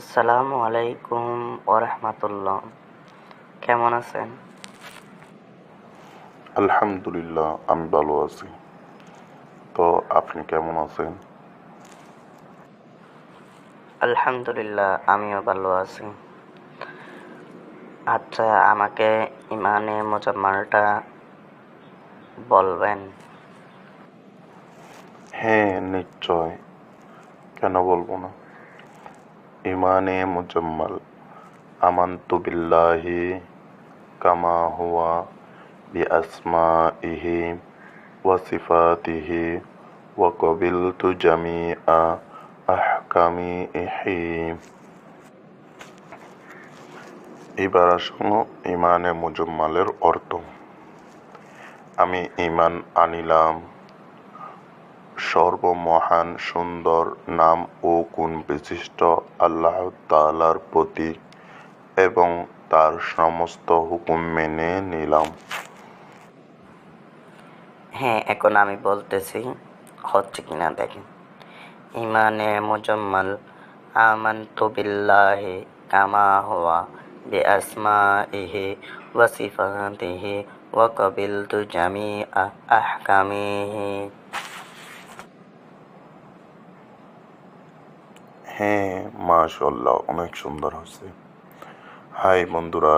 আসসালামু আলাইকুম ওরহমতুল্লাহ। কেমন আছেন? আলহামদুলিল্লাহ আমি ভালো আছি। তো আপনি কেমন আছেন? আলহামদুলিল্লাহ আমিও ভালো আছি। আচ্ছা আমাকে ইমানে মোজাম্মালটা বলবেন? হ্যাঁ নিশ্চয়। কেন বলব না? ইমানে মুজাম্মাল। আমান্তু বিল্লাহি কামা হুয়া বি বিআসমাইহি ওয়া সিফাতিহি ওয়া কবিলতু জামিআ আহকামিহি এবার আসুন ইমানে মুজাম্মালের অর্থ। আমি ইমান আনিলাম। সর্বমহান সুন্দর নাম ও গুণ বিশিষ্ট আল্লাহ তালার প্রতি এবং তার সমস্ত হুকুম মেনে নিলাম। হ্যাঁ এখন আমি বলতেছি, হচ্ছে কিনা দেখেন। ইমানে মুজাম্মাল আমান্তু বিল্লাহি কামা হুয়া বিআসমাইহি ওয়া সিফাতিহি ওয়া কাবিলতু জামিআ আহকামিহি। হ্যাঁ মাশাল্লাহ অনেক সুন্দর হয়েছে। হাই বন্ধুরা,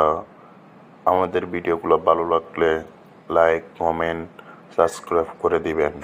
আমাদের ভিডিওগুলো ভালো লাগলে লাইক কমেন্ট সাবস্ক্রাইব করে দিবেন।